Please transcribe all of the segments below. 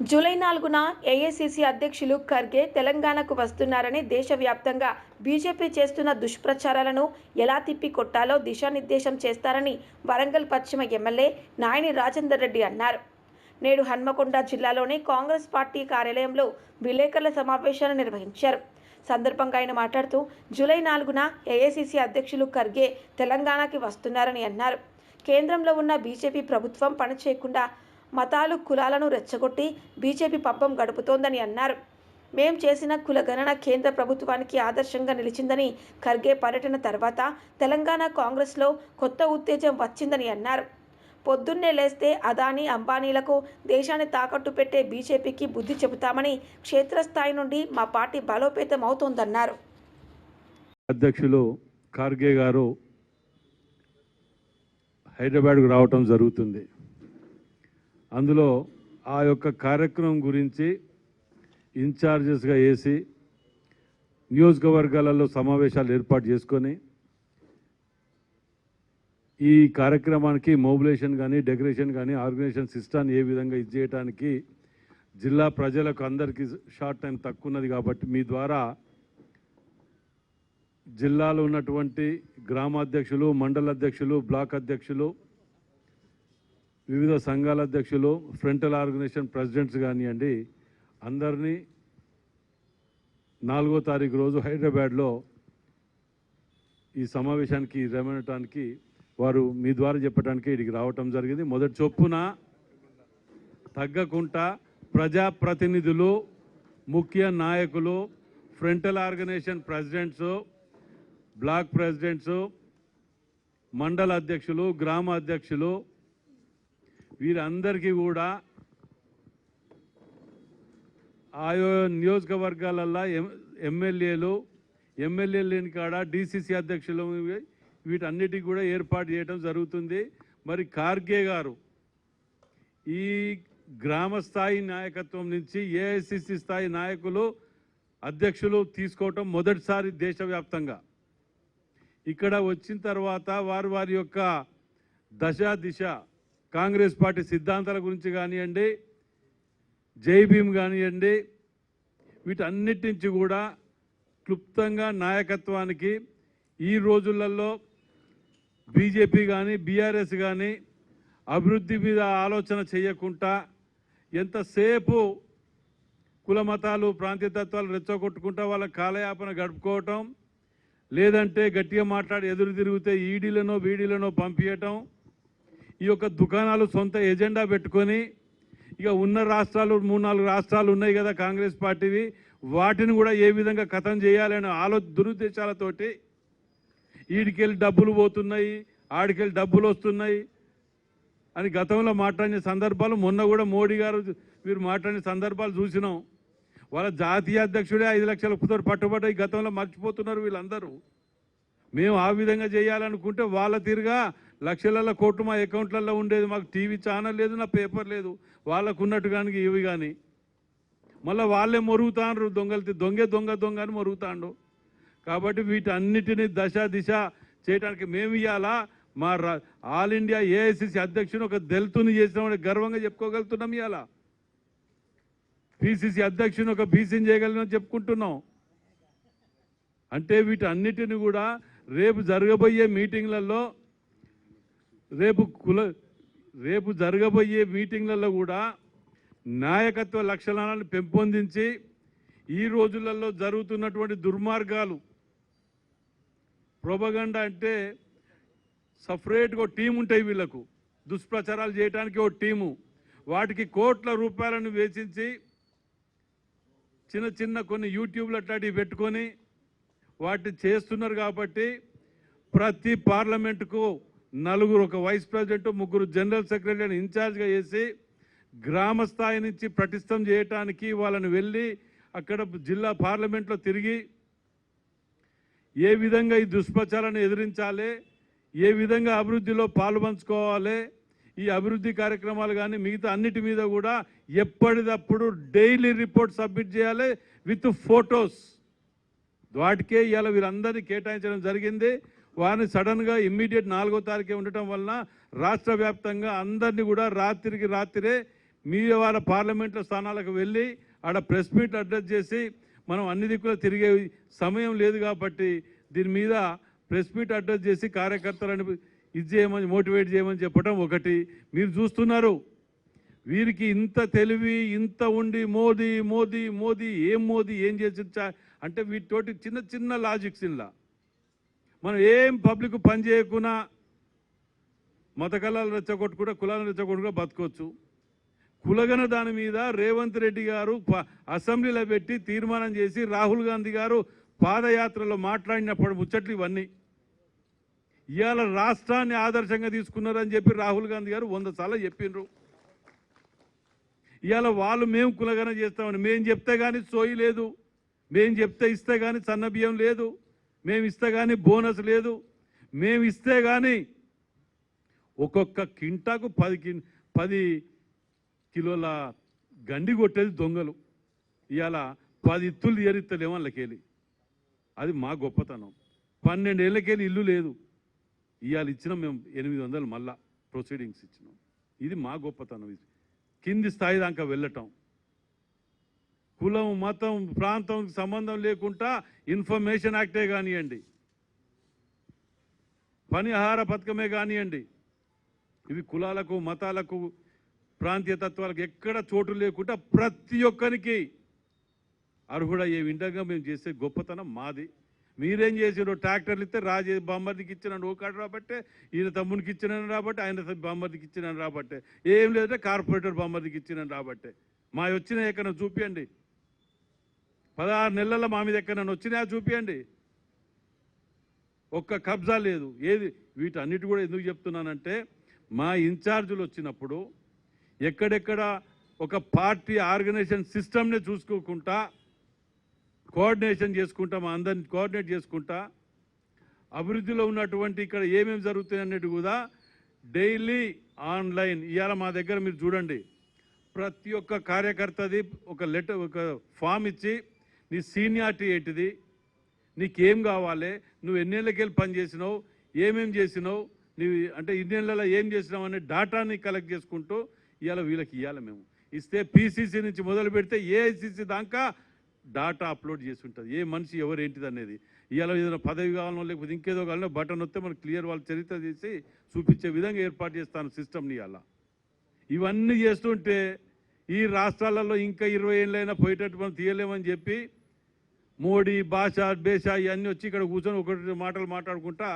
July నాలుగున AICC అధ్యక్షులు ఖర్గే తెలంగాణకు వస్తున్నారని దేశవ్యాప్తంగా బీజేపీ చేస్తున్న దుష్ప్రచారాలను ఎలా తిప్పి కొట్టాలో దిశానిర్దేశం చేస్తారని వరంగల్ పశ్చిమ ఎమ్మెల్యే నాయని రాజేందర్ రెడ్డి అన్నారు. నేడు హన్మకొండ జిల్లాలోని కాంగ్రెస్ పార్టీ కార్యాలయంలో విలేకరుల సమావేశాన్ని నిర్వహించారు. సందర్భంగా ఆయన మాట్లాడుతూ జూలై నాలుగున ఏఐసిసి అధ్యక్షులు ఖర్గే తెలంగాణకి వస్తున్నారని అన్నారు. కేంద్రంలో ఉన్న బీజేపీ ప్రభుత్వం పనిచేయకుండా మతాలు కులాలను రెచ్చగొట్టి బీజేపీ పబ్బం గడుపుతోందని అన్నారు. మేం చేసిన కులగణన కేంద్ర ప్రభుత్వానికి ఆదర్శంగా నిలిచిందని ఖర్గే పర్యటన తర్వాత తెలంగాణ కాంగ్రెస్లో కొత్త ఉత్తేజం వచ్చిందని అన్నారు. పొద్దున్నే లేస్తే అదానీ అంబానీలకు దేశాన్ని తాకట్టు పెట్టే బీజేపీకి బుద్ధి చెబుతామని క్షేత్రస్థాయి నుండి మా పార్టీ బలోపేతం అవుతోందన్నారు. అధ్యక్షులు ఖార్గే గారు హైదరాబాద్కు రావటం జరుగుతుంది. అందులో ఆ యొక్క కార్యక్రమం గురించి ఇన్ఛార్జెస్గా వేసి నియోజకవర్గాలలో సమావేశాలు ఏర్పాటు చేసుకొని ఈ కార్యక్రమానికి మొబిలైజేషన్ కానీ డెకరేషన్ కానీ ఆర్గనైజేషన్ సిస్టాన్ని ఏ విధంగా ఇది జిల్లా ప్రజలకు అందరికీ షార్ట్ టైం తక్కువ ఉన్నది కాబట్టి మీ ద్వారా జిల్లాలో ఉన్నటువంటి గ్రామాధ్యక్షులు మండల అధ్యక్షులు బ్లాక్ అధ్యక్షులు వివిధ సంఘాల అధ్యక్షులు ఫ్రంటల్ ఆర్గనైజేషన్ ప్రెసిడెంట్స్ కానివ్వండి అందరినీ నాలుగో తారీఖు రోజు హైదరాబాద్లో ఈ సమావేశానికి రమనటానికి వారు మీ ద్వారా చెప్పడానికి ఇక్కడికి రావటం జరిగింది. మొదటి చొప్పున తగ్గకుండా ప్రజాప్రతినిధులు ముఖ్య నాయకులు frontal organisation presidents block presidents మండల అధ్యక్షులు గ్రామ అధ్యక్షులు వీరందరికీ కూడా ఆయా నియోజకవర్గాలల్లో ఎం ఎమ్మెల్యేలు ఎమ్మెల్యే లేని కాడ డీసీసీ అధ్యక్షులు వీటన్నిటికి కూడా ఏర్పాటు చేయడం జరుగుతుంది. మరి కార్గే గారు ఈ గ్రామ స్థాయి నాయకత్వం నుంచి ఏఐసిసి స్థాయి నాయకులు అధ్యక్షులు తీసుకోవటం మొదటిసారి దేశవ్యాప్తంగా. ఇక్కడ వచ్చిన తర్వాత వారు వారి యొక్క దశ దిశ కాంగ్రెస్ పార్టీ సిద్ధాంతాల గురించి కానివ్వండి జై భీమ్ కానివ్వండి వీటన్నిటి నుంచి కూడా క్లుప్తంగా నాయకత్వానికి ఈ రోజులలో బీజేపీ కానీ బీఆర్ఎస్ కానీ అభివృద్ధి మీద ఆలోచన చేయకుండా ఎంతసేపు కుల మతాలు ప్రాంతీయతత్వాలు రెచ్చగొట్టుకుంటా వాళ్ళ కాలయాపన గడుపుకోవటం లేదంటే గట్టిగా మాట్లాడి ఎదురు తిరిగితే ఈడీలనో వీడీలనో పంపించటం ఈ యొక్క దుకాణాలు సొంత ఎజెండా పెట్టుకొని ఇక ఉన్న రాష్ట్రాలు మూడు నాలుగు రాష్ట్రాలు ఉన్నాయి కదా కాంగ్రెస్ పార్టీవి వాటిని కూడా ఏ విధంగా కథం చేయాలనే ఆలో దురుద్దేశాలతోటి వీడికెళ్ళి డబ్బులు పోతున్నాయి ఆడికెళ్ళి డబ్బులు వస్తున్నాయి అని గతంలో మాట్లాడిన సందర్భాలు మొన్న కూడా మోడీ గారు మీరు మాట్లాడిన సందర్భాలు చూసినాం. వాళ్ళ జాతీయ అధ్యక్షుడే ఐదు లక్షల కుదరు పట్టుబడి గతంలో మర్చిపోతున్నారు వీళ్ళందరూ. మేము ఆ విధంగా చేయాలనుకుంటే వాళ్ళ తీరుగా లక్షలలో కోట్లు మా అకౌంట్లలో ఉండేది. మాకు టీవీ ఛానల్ లేదు నా పేపర్ లేదు. వాళ్ళకు ఉన్నట్టు కానీ ఇవి కానీ మళ్ళీ వాళ్ళే మొరుగుతాండ్రు దొంగలు దొంగే దొంగ దొంగ అని మొరుగుతాండు. కాబట్టి వీటన్నిటిని దశ దిశ చేయడానికి మేము ఇవ్వాలా మా రా- ఆల్ ఇండియా ఏఐసిసి అధ్యక్షుని ఒక దళితుని చేసినామని గర్వంగా చెప్పుకోగలుగుతున్నాం ఇవాళ పిసిసి అధ్యక్షుని ఒక బీసీని చేయగలిగిన చెప్పుకుంటున్నాం. అంటే వీటన్నిటిని కూడా రేపు జరగబోయే మీటింగ్లలో రేపు కుల రేపు జరగబోయే మీటింగ్లలో కూడా నాయకత్వ లక్షణాలను పెంపొందించి ఈ రోజులలో జరుగుతున్నటువంటి దుర్మార్గాలు ప్రొపగండా అంటే సపరేట్గా ఒక టీం ఉంటాయి వీళ్ళకు. దుష్ప్రచారాలు చేయడానికి ఒక టీము. వాటికి కోట్ల రూపాయలను వేచించి చిన్న చిన్న కొన్ని యూట్యూబ్లు అట్లాంటివి పెట్టుకొని వాటిని చేస్తున్నారు కాబట్టి ప్రతి పార్లమెంటుకు నలుగురు ఒక వైస్ ప్రెసిడెంట్ ముగ్గురు జనరల్ సెక్రటరీని ఇన్ఛార్జ్గా చేసి గ్రామ స్థాయి నుంచి పటిష్టం చేయటానికి వాళ్ళని వెళ్ళి అక్కడ జిల్లా పార్లమెంట్లో తిరిగి ఏ విధంగా ఈ దుష్ప్రచారాన్ని ఎదిరించాలి ఏ విధంగా అభివృద్ధిలో పాల్పంచుకోవాలి ఈ అభివృద్ధి కార్యక్రమాలు కానీ మిగతా అన్నిటి మీద కూడా ఎప్పటిదప్పుడు డైలీ రిపోర్ట్ సబ్మిట్ చేయాలి విత్ ఫొటోస్. వాటికే ఇవాళ వీరందరినీ కేటాయించడం జరిగింది. వారిని సడన్గా ఇమ్మీడియట్ నాలుగో తారీఖే ఉండటం వలన రాష్ట్ర వ్యాప్తంగా అందరినీ కూడా రాత్రికి రాత్రే మీ వాళ్ళ పార్లమెంట్లో స్థానాలకు వెళ్ళి ఆడ ప్రెస్ మీట్ అడ్రస్ చేసి మనం అన్ని దిక్కులు తిరిగే సమయం లేదు కాబట్టి దీని మీద ప్రెస్ మీట్ అడ్రస్ చేసి కార్యకర్తలను ఇది చేయమని మోటివేట్ చేయమని చెప్పడం ఒకటి. మీరు చూస్తున్నారు. వీరికి ఇంత తెలివి ఇంత ఉండి మోదీ మోదీ మోదీ ఏం మోదీ ఏం చేసి అంటే వీటితోటి చిన్న చిన్న లాజిక్స్ ఇలా మనం ఏం పబ్లిక్ పని చేయకున్నా మత కళాలు రెచ్చగొట్టుకుంటా కులాలను రెచ్చగొట్టుకుంటా బతకొచ్చు. కులగన దాని మీద రేవంత్ రెడ్డి గారు ప- అసెంబ్లీలో పెట్టి తీర్మానం చేసి రాహుల్ గాంధీ గారు పాదయాత్రలో మాట్లాడినప్పుడు ముచ్చట్లు ఇవన్నీ. ఇవాళ రాష్ట్రాన్ని ఆదర్శంగా తీసుకున్నారని చెప్పి రాహుల్ గాంధీ గారు వంద సార్లు చెప్పిండ్రు. ఇవాళ వాళ్ళు మేము కులగన చేస్తామని మేము చెప్తే కానీ సోయి లేదు. మేము చెప్తే ఇస్తే కానీ సన్న బియ్యం లేదు. మేము ఇస్తే కానీ బోనస్ లేదు. మేము ఇస్తే కానీ ఒక్కొక్క కింటాకు పది కి పది కిలోల గండి కొట్టేది దొంగలు. ఇవాళ పది ఇత్తులు ఎరిత్తలేము వాళ్ళకెళ్ళి అది మా గొప్పతనం. పన్నెండేళ్ళకెళ్ళి ఇల్లు లేదు. ఇవాళ ఇచ్చినాం మేము ఎనిమిది వందలు మళ్ళా ప్రొసీడింగ్స్ ఇచ్చినాం. ఇది మా గొప్పతనం. ఇది కింది స్థాయి దాకా వెళ్ళటం. కులం మతం ప్రాంతం సంబంధం లేకుండా ఇన్ఫర్మేషన్ యాక్టే కానివ్వండి పని ఆహార పథకమే కానివ్వండి ఇవి కులాలకు మతాలకు ప్రాంతీయ తత్వాలకు ఎక్కడ చోటు లేకుండా ప్రతి ఒక్కరికి అర్హుడయ్యే విధంగా మేము చేసే గొప్పతనం మాది. మీరేం చేసారు ట్రాక్టర్లు ఇస్తే రాజే బామ్మర్దికి ఇచ్చినాను ఓ రాబట్టే ఈయన తమ్మునికి ఇచ్చినాను రాబట్టే ఆయన బామ్మర్దికి ఇచ్చినాను రాబట్టే. ఏం లేదంటే కార్పొరేటర్ బామ్మర్దికి ఇచ్చినాను రాబట్టే. మా వచ్చిన ఎక్కడ చూపించండి పదహారు నెలల మా మీద ఎక్కడ వచ్చినా చూపియండి. ఒక్క కబ్జా లేదు. ఏది? వీటన్నిటి కూడా ఎందుకు చెప్తున్నానంటే మా ఇన్ఛార్జీలు వచ్చినప్పుడు ఎక్కడెక్కడ ఒక పార్టీ ఆర్గనైజేషన్ సిస్టమ్నే చూసుకోకుండా కోఆర్డినేషన్ చేసుకుంటా మా అందరిని కోఆర్డినేట్ చేసుకుంటా అభివృద్ధిలో ఉన్నటువంటి ఇక్కడ ఏమేమి జరుగుతాయి అన్నట్టు కూడా డైలీ ఆన్లైన్. ఇవాళ మా దగ్గర మీరు చూడండి. ప్రతి ఒక్క కార్యకర్తది ఒక లెటర్ ఒక ఫామ్ ఇచ్చి నీ సీనియారిటీ ఏంటిది? నీకేం కావాలి? నువ్వు ఎన్నేళ్ళకెళ్ళి పని చేసినావు? ఏమేం చేసినావు? నీవు అంటే ఇన్నేళ్ళలో ఏం చేసినావు అనే డాటాని కలెక్ట్ చేసుకుంటూ ఇవాళ వీళ్ళకి ఇవ్వాలి మేము. ఇస్తే పీసీసీ నుంచి మొదలు పెడితే ఏఐసీసీ దాకా డాటా అప్లోడ్ చేసి ఉంటుంది. ఏ మనిషి ఎవరు ఏంటిది అనేది. ఇవాళ ఏదైనా పదవి కావాలనో లేకపోతే ఇంకేదో కావాలనో బటన్ వస్తే మనకు క్లియర్ వాళ్ళ చరిత్ర చేసి చూపించే విధంగా ఏర్పాటు చేస్తాను సిస్టమ్ని అలా ఇవన్నీ చేస్తుంటే ఈ రాష్ట్రాలలో ఇంకా ఇరవై ఏళ్ళైనా పోయేటట్టు మనం తీయలేమని చెప్పి మోడీ భాష బేష ఇవన్నీ వచ్చి ఇక్కడ కూర్చొని ఒకటి మాటలు మాట్లాడుకుంటా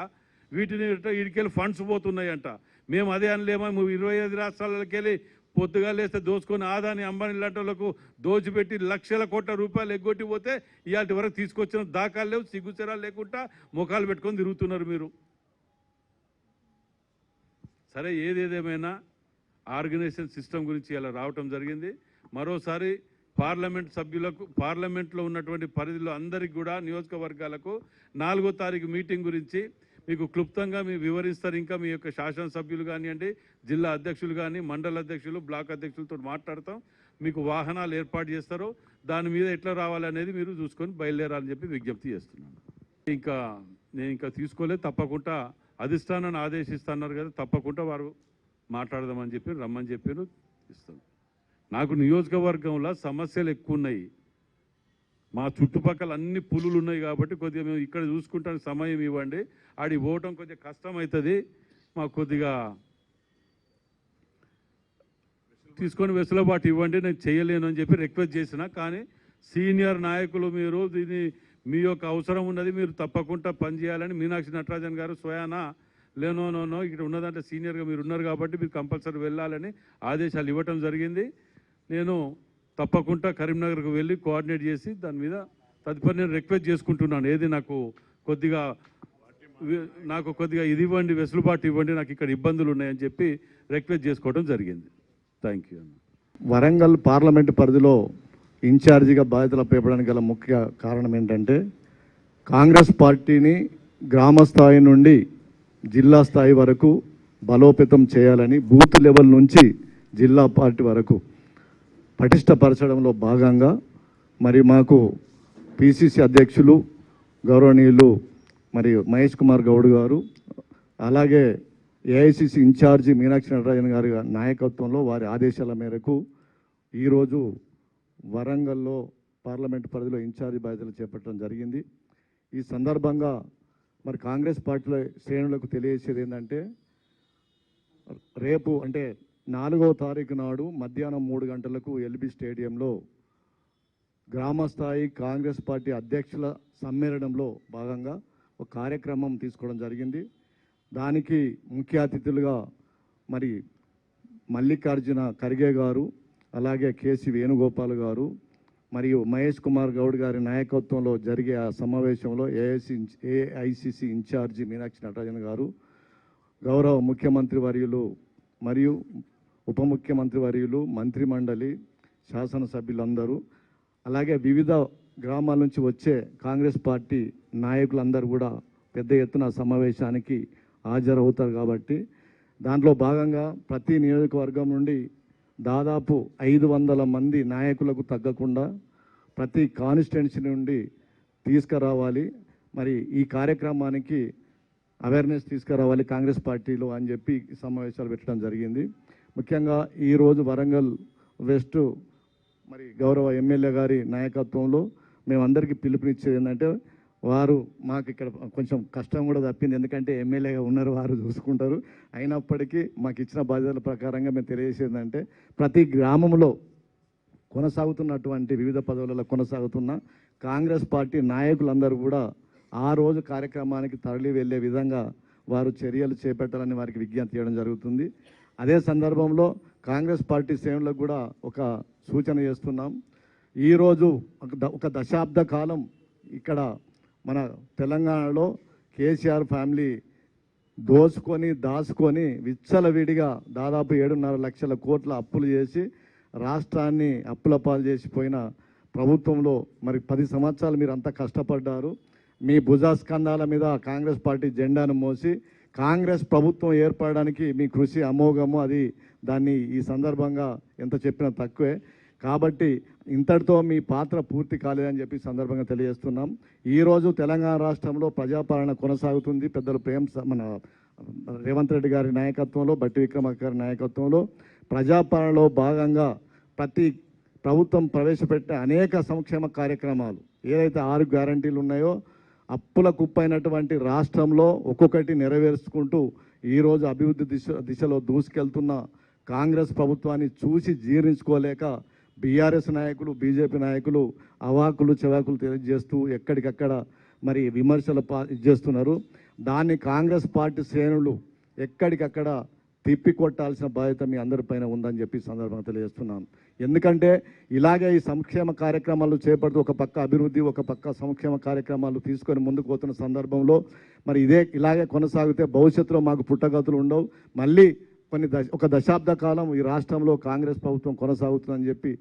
వీటిని వీడికెళ్ళి ఫండ్స్ పోతున్నాయంట. మేము అదే అనలేమో? ఇరవై ఐదు రాష్ట్రాలకి వెళ్ళి పొద్దుగా లేస్తే దోచుకొని ఆదాని అంబానీ లాంటి దోచిపెట్టి లక్షల కోట్ల రూపాయలు ఎగ్గొట్టి పోతే ఇవాటి వరకు తీసుకొచ్చిన దాఖలు లేవు సిగ్గుచరాలు లేకుండా ముఖాలు పెట్టుకొని తిరుగుతున్నారు మీరు. సరే ఏదేదేమైనా ఆర్గనైజేషన్ సిస్టమ్ గురించి ఇలా రావటం జరిగింది. మరోసారి పార్లమెంట్ సభ్యులకు పార్లమెంట్లో ఉన్నటువంటి పరిధిలో అందరికి కూడా నియోజకవర్గాలకు నాలుగో తారీఖు మీటింగ్ గురించి మీకు క్లుప్తంగా మీ వివరిస్తారు. ఇంకా మీ యొక్క శాసనసభ్యులు కానివ్వండి జిల్లా అధ్యక్షులు కానీ మండల అధ్యక్షులు బ్లాక్ అధ్యక్షులతో మాట్లాడతాం. మీకు వాహనాలు ఏర్పాటు చేస్తారు దాని మీద ఎట్లా రావాలనేది మీరు చూసుకొని బయలుదేరాలని చెప్పి విజ్ఞప్తి చేస్తున్నాను. ఇంకా నేను ఇంకా తీసుకోలేదు. తప్పకుండా అధిష్టానాన్ని ఆదేశిస్తున్నారు కదా తప్పకుండా వారు మాట్లాడదామని చెప్పి రమ్మని చెప్పి ఇస్తాను. నాకు నియోజకవర్గంలో సమస్యలు ఎక్కువ ఉన్నాయి మా చుట్టుపక్కల అన్ని పులులు ఉన్నాయి కాబట్టి కొద్దిగా మేము ఇక్కడ చూసుకుంటానికి సమయం ఇవ్వండి. ఆడి పోవటం కొద్దిగా కష్టం అవుతుంది మాకు కొద్దిగా తీసుకొని వెసులుబాటు ఇవ్వండి. నేను చేయలేను అని చెప్పి రిక్వెస్ట్ చేసిన. కానీ సీనియర్ నాయకులు మీరు దీన్ని మీ యొక్క అవసరం ఉన్నది మీరు తప్పకుండా పనిచేయాలని మీనాక్షి నటరాజన్ గారు స్వయాన లేనో నోనో ఇక్కడ ఉన్నదంటే సీనియర్గా మీరు ఉన్నారు కాబట్టి మీరు కంపల్సరీ వెళ్ళాలని ఆదేశాలు ఇవ్వటం జరిగింది. నేను తప్పకుండా కరీంనగర్కు వెళ్ళి కోఆర్డినేట్ చేసి దాని మీద తదుపరి నేను రిక్వెస్ట్ చేసుకుంటున్నాను. ఏది నాకు కొద్దిగా నాకు కొద్దిగా ఇది ఇవ్వండి వెసులుబాటు ఇవ్వండి నాకు ఇక్కడ ఇబ్బందులు ఉన్నాయని చెప్పి రిక్వెస్ట్ చేసుకోవడం జరిగింది. థ్యాంక్ యూ వరంగల్ పార్లమెంటు పరిధిలో ఇన్ఛార్జిగా బాధ్యతలు పేపడానికి గల ముఖ్య కారణం ఏంటంటే కాంగ్రెస్ పార్టీని గ్రామ స్థాయి నుండి జిల్లా స్థాయి వరకు బలోపేతం చేయాలని బూత్ లెవెల్ నుంచి జిల్లా పార్టీ వరకు పటిష్టపరచడంలో భాగంగా మరి మాకు పిసిసి అధ్యక్షులు గౌరవనీయులు మరి మహేష్ కుమార్ గౌడ్ గారు అలాగే ఏఐసిసి ఇన్ఛార్జి మీనాక్షి నటరాజన్ గారి నాయకత్వంలో వారి ఆదేశాల మేరకు ఈరోజు వరంగల్లో పార్లమెంట్ పరిధిలో ఇన్ఛార్జి బాధ్యతలు చేపట్టడం జరిగింది. ఈ సందర్భంగా మరి కాంగ్రెస్ పార్టీలో శ్రేణులకు తెలియజేసేది ఏంటంటే రేపు అంటే నాలుగవ తారీఖు నాడు మధ్యాహ్నం మూడు గంటలకు ఎల్బి స్టేడియంలో గ్రామస్థాయి కాంగ్రెస్ పార్టీ అధ్యక్షుల సమ్మేళనంలో భాగంగా ఒక కార్యక్రమం తీసుకోవడం జరిగింది. దానికి ముఖ్య అతిథులుగా మరి మల్లికార్జున ఖర్గే గారు అలాగే కేసి వేణుగోపాల్ గారు మరియు మహేష్ కుమార్ గౌడ్ గారి నాయకత్వంలో జరిగే ఆ సమావేశంలో AIC AICC incharge Meenakshi Natarajan garu గౌరవ ముఖ్యమంత్రి వర్యులు మరియు ఉప ముఖ్యమంత్రి వర్యులు మంత్రిమండలి శాసనసభ్యులందరూ అలాగే వివిధ గ్రామాల నుంచి వచ్చే కాంగ్రెస్ పార్టీ నాయకులందరూ కూడా పెద్ద ఎత్తున సమావేశానికి హాజరవుతారు కాబట్టి దాంట్లో భాగంగా ప్రతి నియోజకవర్గం నుండి దాదాపు ఐదు వందల మంది నాయకులకు తగ్గకుండా ప్రతి కాన్స్టిట్యున్సీ నుండి తీసుకురావాలి. మరి ఈ కార్యక్రమానికి అవేర్నెస్ తీసుకురావాలి కాంగ్రెస్ పార్టీలో అని చెప్పి సమావేశాలు పెట్టడం జరిగింది. ముఖ్యంగా ఈరోజు వరంగల్ వెస్ట్ మరి గౌరవ ఎమ్మెల్యే గారి నాయకత్వంలో మేమందరికీ పిలుపునిచ్చేది ఏంటంటే వారు మాకు ఇక్కడ కొంచెం కష్టం కూడా తప్పింది. ఎందుకంటే ఎమ్మెల్యేగా ఉన్నారు వారు చూసుకుంటారు. అయినప్పటికీ మాకు ఇచ్చిన బాధ్యతల ప్రకారంగా మేము తెలియజేసేది ప్రతి గ్రామంలో కొనసాగుతున్నటువంటి వివిధ పదవులలో కొనసాగుతున్న కాంగ్రెస్ పార్టీ నాయకులందరూ కూడా ఆ రోజు కార్యక్రమానికి తరలి వెళ్ళే విధంగా వారు చర్యలు చేపట్టాలని వారికి విజ్ఞప్తి చేయడం జరుగుతుంది. అదే సందర్భంలో కాంగ్రెస్ పార్టీ శ్రేణులకు కూడా ఒక సూచన చేస్తున్నాం. ఈరోజు ఒక ద- ఒక దశాబ్ద కాలం ఇక్కడ మన తెలంగాణలో కేసీఆర్ ఫ్యామిలీ దోచుకొని దాచుకొని విచ్చలవిడిగా దాదాపు ఏడున్నర లక్షల కోట్ల అప్పులు చేసి రాష్ట్రాన్ని అప్పుల పాలు చేసిపోయిన ప్రభుత్వంలో మరి పది సంవత్సరాలు మీరు అంతా కష్టపడ్డారు. మీ భుజాస్కంధాల మీద కాంగ్రెస్ పార్టీ జెండాను మోసి కాంగ్రెస్ ప్రభుత్వం ఏర్పడడానికి మీ కృషి అమోఘము అది దాన్ని ఈ సందర్భంగా ఎంత చెప్పినా తక్కువే. కాబట్టి ఇంతటితో మీ పాత్ర పూర్తి కాలేదని చెప్పి సందర్భంగా తెలియజేస్తున్నాం. ఈరోజు తెలంగాణ రాష్ట్రంలో ప్రజాపాలన కొనసాగుతుంది. పెద్దలు ప్రేమ్ స- మన రేవంత్ రెడ్డి గారి నాయకత్వంలో బట్టి విక్రమార్క గారి నాయకత్వంలో ప్రజాపాలనలో భాగంగా ప్రతి ప్రభుత్వం ప్రవేశపెట్టిన అనేక సంక్షేమ కార్యక్రమాలు ఏదైతే ఆరు గ్యారంటీలు ఉన్నాయో అప్పుల కుప్పైనటువంటి రాష్ట్రంలో ఒక్కొక్కటి నెరవేర్చుకుంటూ ఈరోజు అభివృద్ధి దిశ దిశలో దూసుకెళ్తున్న కాంగ్రెస్ ప్రభుత్వాన్ని చూసి జీర్ణించుకోలేక బీఆర్ఎస్ నాయకులు బీజేపీ నాయకులు అవాకులు చెవాకులు తెలియజేస్తూ ఎక్కడికక్కడ మరి విమర్శలు పా చేస్తున్నారు. దాన్ని కాంగ్రెస్ పార్టీ శ్రేణులు ఎక్కడికక్కడ తిప్పి కొట్టాల్సిన బాధ్యత మీ అందరిపైన ఉందని చెప్పి సందర్భంగా తెలియజేస్తున్నాను. ఎందుకంటే ఇలాగే ఈ సంక్షేమ కార్యక్రమాలు చేపడుతూ ఒక పక్క అభివృద్ధి ఒక పక్క సంక్షేమ కార్యక్రమాలు తీసుకొని ముందుకు పోతున్న సందర్భంలో మరి ఇదే ఇలాగే కొనసాగితే భవిష్యత్తులో మాకు పుట్టగతులు ఉండవు. మళ్ళీ కొన్ని దశ ఒక దశాబ్ద కాలం ఈ రాష్ట్రంలో కాంగ్రెస్ ప్రభుత్వం కొనసాగుతుందని చెప్పి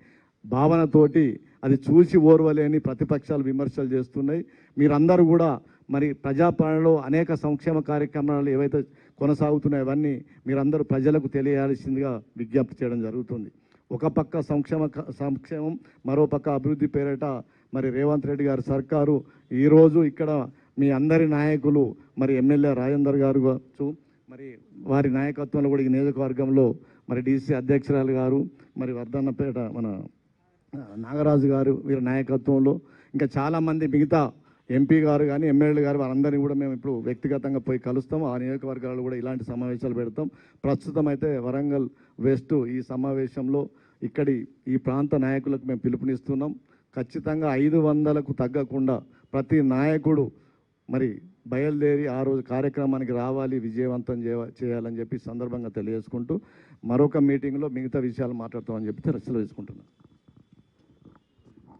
భావనతోటి అది చూసి ఓర్వలేని ప్రతిపక్షాలు విమర్శలు చేస్తున్నాయి. మీరందరూ కూడా మరి ప్రజాపాలనలో అనేక సంక్షేమ కార్యక్రమాలు ఏవైతే కొనసాగుతున్నాయో అవన్నీ మీరందరూ ప్రజలకు తెలియాల్సిందిగా విజ్ఞప్తి చేయడం జరుగుతుంది. ఒక పక్క సంక్షేమ క- సంక్షేమం మరో పక్క అభివృద్ధి పేరిట మరి రేవంత్ రెడ్డి గారి సర్కారు ఈరోజు ఇక్కడ మీ అందరి నాయకులు మరి ఎమ్మెల్యే రాజేందర్ గారు కావచ్చు మరి వారి నాయకత్వంలో కూడా ఈ నియోజకవర్గంలో మరి డీసీ అధ్యక్షురాలు గారు మరి వర్ధన్నపేట మన నాగరాజు గారు వీరి నాయకత్వంలో. ఇంకా చాలామంది మిగతా ఎంపీ గారు కానీ ఎమ్మెల్యేలు గారు వారందరినీ కూడా మేము ఇప్పుడు వ్యక్తిగతంగా పోయి కలుస్తాం. ఆ నియోజకవర్గాలు కూడా ఇలాంటి సమావేశాలు పెడతాం. ప్రస్తుతం అయితే వరంగల్ వెస్ట్ ఈ సమావేశంలో ఇక్కడి ఈ ప్రాంత నాయకులకు మేము పిలుపునిస్తున్నాం. ఖచ్చితంగా ఐదు వందలకు తగ్గకుండా ప్రతి నాయకుడు మరి బయలుదేరి ఆ రోజు కార్యక్రమానికి రావాలి విజయవంతం చేయ చేయాలని చెప్పి సందర్భంగా తెలియజేసుకుంటూ మరొక మీటింగ్లో మిగతా విషయాలు మాట్లాడతామని చెప్పి సెలవు తీసుకుంటున్నాను